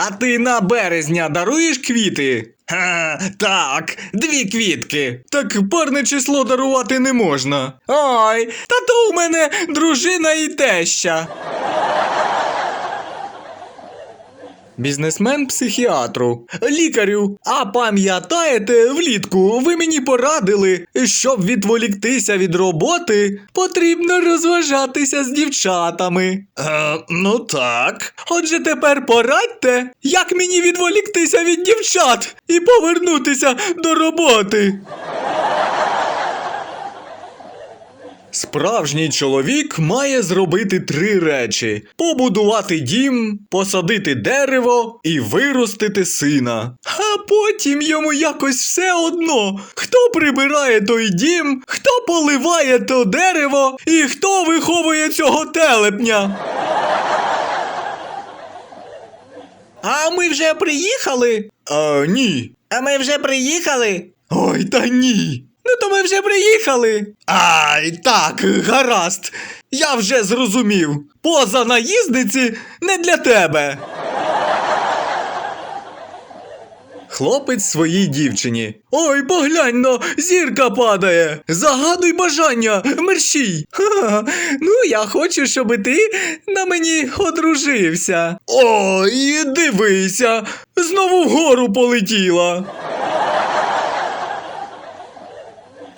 А ти на березня даруєш квіти? Ха, так, дві квітки. Так парне число дарувати не можна. Ой, та то у мене дружина і теща. Бізнесмен психіатру. Лікарю, а пам'ятаєте, влітку ви мені порадили, щоб відволіктися від роботи, потрібно розважатися з дівчатами. Е, ну так. Отже, тепер порадьте, як мені відволіктися від дівчат і повернутися до роботи. Справжній чоловік має зробити три речі: побудувати дім, посадити дерево і виростити сина. А потім йому якось все одно, хто прибирає той дім, хто поливає то дерево і хто виховує цього телепня. А ми вже приїхали? А, ні. А ми вже приїхали? Ой, та ні. Ми вже приїхали. Ай, так, гаразд. Я вже зрозумів. Поза наїзниці не для тебе. Хлопець своїй дівчині. Ой, поглянь но, зірка падає. Загадуй бажання, мерщій. Ну, я хочу, щоб ти на мені одружився. Ой, дивися, знову вгору полетіла.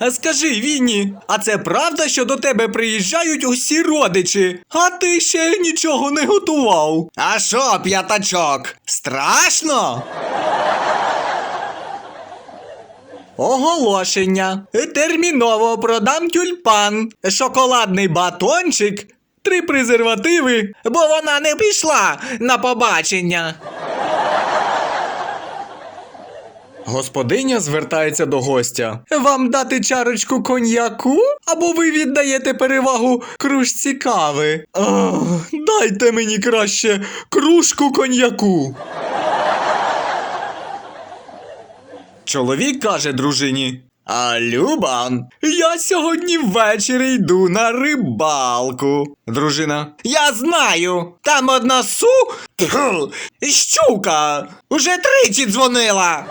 А скажи, Вінні, а це правда, що до тебе приїжджають усі родичі, а ти ще нічого не готував? А що, п'ятачок? Страшно? Оголошення. Терміново продам тюльпан, шоколадний батончик, три презервативи, бо вона не пішла на побачення. Господиня звертається до гостя. Вам дати чарочку коньяку? Або ви віддаєте перевагу кружці кави? Ах, дайте мені краще кружку коньяку. Чоловік каже дружині. А Любан, я сьогодні ввечері йду на рибалку. Дружина. Я знаю. Там одна су. Щука. Уже тричі дзвонила.